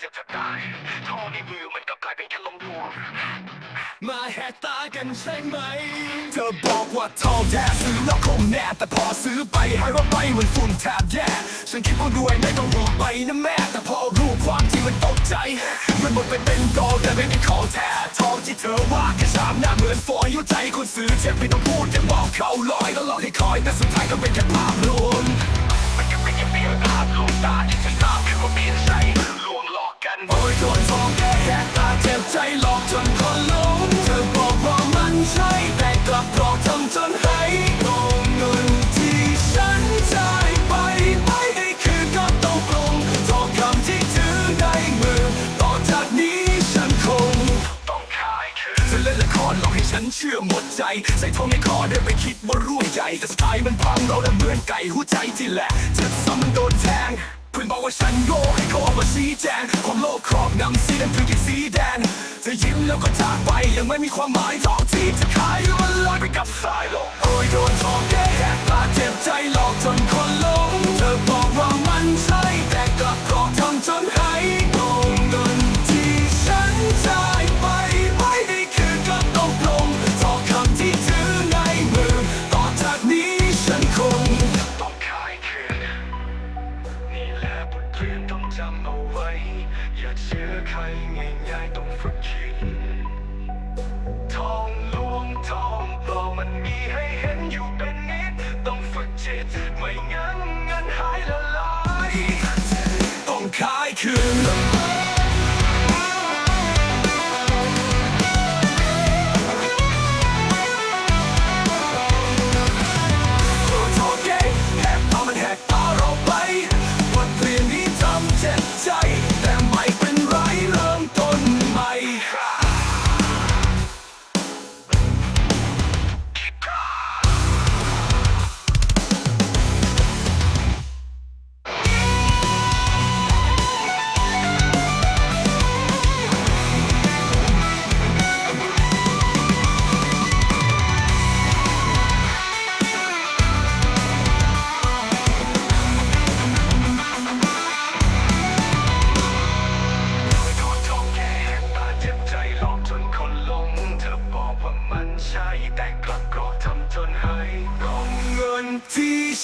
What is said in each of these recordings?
เจ็บจะตายทอในมือมันก็กลายเป็นแค่ลมลวงมาแหกตากันใช่ไหม เธอบอกว่าทองแท้ซื้อแล้วคงแน่แต่พอซื้อไปให้ว่าไปเหมันฝุ่นแทบแย่ ฉันคิดว่าด้วยไม่ต้องรู้ไปนะแม่ แต่พอรู้ความจริงมันตกใจ มันหมดไปเป็นกองแต่ไม่เป็นของแท้ทองที่เธอว่าแค่ชามหน้าเหมือนฟอยอยู่ใจคนซื้อเจ็บไม่ต้องพูดแค่บอกเขาลอยแล้วหลอกให้คอยแต่สุดท้ายก็เป็นแค่ภาพลวงมันก็เป็นแค่เพียงภาพลวงตา เชื่อหมดใจ ใส่ทองในคอได้ไปคิดว่ารู้ใจ แต่สไตล์มันพังเราดันเหมือนไก่หัวใจที่แหละเจ็บซ้ำมันโดนแทงเพื่อนบอกว่าฉันโง่ให้เขาเอามาชี้แจงความโลภครอบงำสีดำคือกินสีแดงจะยิ้มแล้วก็จากไปยังไม่มีความหมายทองที่จะขายมันลอยไปกับสายลมโอ้ยโดนทองแก่แหกตาเจ็บใจ จำเอาไว้ อย่าเชื่อใครง่ายๆต้องฝึกคิด ทองลวงทองปลอมมันมีให้เห็นอยู่เป็น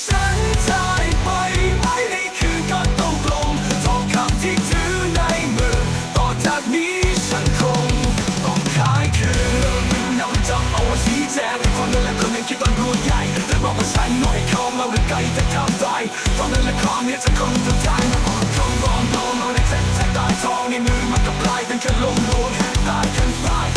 ฉันจ่ายไปไม่ได้คืนก็ต้องลงทองคำที่ถือในมือ ต่อจากนี้ฉันคง ต้องขายคืนนำจำเอาไว้ชี้แจงให้คนนั้นและคนนึงคิดว่ารู้ใหญ่แต่บอกว่าฉันหน่อยเขามาเรื่องไกลแต่ทำได้ตอนนั้นละครเนี่ยจะคงต้องทางเขาลองลองเอาในแท้แท้ตายทองในมือมันก็กลายเป็นแค่ลมลวงตายกันตาย